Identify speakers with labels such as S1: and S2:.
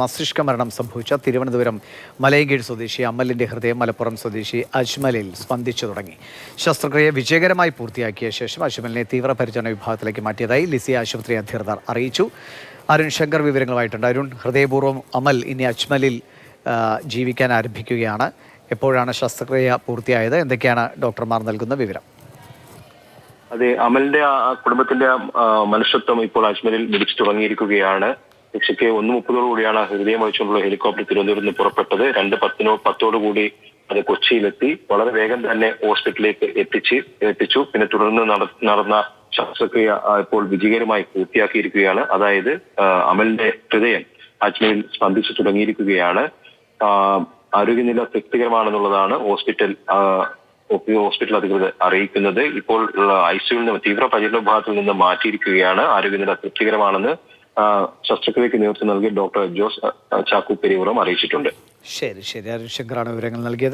S1: മസ്തിഷ്ക മരണം സംഭവിച്ച തിരുവനന്തപുരം മലയങ്കീഴ് സ്വദേശി അമ്മലിന്റെ ഹൃദയം മലപ്പുറം സ്വദേശി അജ്മലിൽ സ്പന്ദിച്ചു തുടങ്ങി. ശസ്ത്രക്രിയ വിജയകരമായി പൂർത്തിയാക്കിയ ശേഷം അജ്മലിനെ തീവ്രപരിചരണ വിഭാഗത്തിലേക്ക് മാറ്റിയതായി ലിസി ആശുപത്രി അധികൃതർ അറിയിച്ചു. അരുൺ ശങ്കർ വിവരങ്ങളുമായിട്ടുണ്ട്. അരുൺ ഹൃദയപൂർവം അമൽ ഇനി അജ്മലിൽ ജീവിക്കാൻ ആരംഭിക്കുകയാണ്. എപ്പോഴാണ് ശസ്ത്രക്രിയ പൂർത്തിയായത്? എന്തൊക്കെയാണ് ഡോക്ടർമാർ നൽകുന്ന വിവരം?
S2: അതെ അമലിന്റെ കുടുംബത്തിന്റെ മനുഷ്യത്വം ഇപ്പോൾ അജ്മലിൽ മിടിച്ചു തുടങ്ങിയിരിക്കുകയാണ്. ഉച്ചയ്ക്ക് ഒന്ന് മുപ്പതോടു കൂടിയാണ് ഹൃദയം വഹിച്ചുകൊണ്ടുള്ള ഹെലികോപ്റ്റർ തിരുവനന്തപുരത്ത് നിന്ന് പുറപ്പെട്ടത്. രണ്ട് പത്തിനോ പത്തോടു കൂടി അത് കൊച്ചിയിലെത്തി. വളരെ വേഗം തന്നെ ഹോസ്പിറ്റലിലേക്ക് എത്തിച്ച് എത്തിച്ചു. പിന്നെ തുടർന്ന് നടന്ന ശസ്ത്രക്രിയ ഇപ്പോൾ വിജയകരമായി പൂർത്തിയാക്കിയിരിക്കുകയാണ്. അതായത് അമലിന്റെ ഹൃദയം അജ്മയിൽ സ്പന്ദിച്ചു തുടങ്ങിയിരിക്കുകയാണ്. ആരോഗ്യനില തൃപ്തികരമാണെന്നുള്ളതാണ് ഹോസ്പിറ്റൽ ഹോസ്പിറ്റൽ അധികൃതർ അറിയിക്കുന്നത്. ഇപ്പോൾ ഐ സിയുവിൽ നിന്ന് തീവ്ര പരിചരണ വിഭാഗത്തിൽ നിന്ന് മാറ്റിയിരിക്കുകയാണ്. ആരോഗ്യനില തൃപ്തികരമാണെന്ന് ആ, ശസ്ത്രക്രിയയ്ക്ക് നേതൃത്വം നൽകിയ ഡോക്ടർ ജോസ് ചാക്കു പെരിയുറം അറിയിച്ചിട്ടുണ്ട്.
S1: ശരി ശരി. അരുൺ ശങ്കറാണ് വിവരങ്ങൾ നൽകിയത്.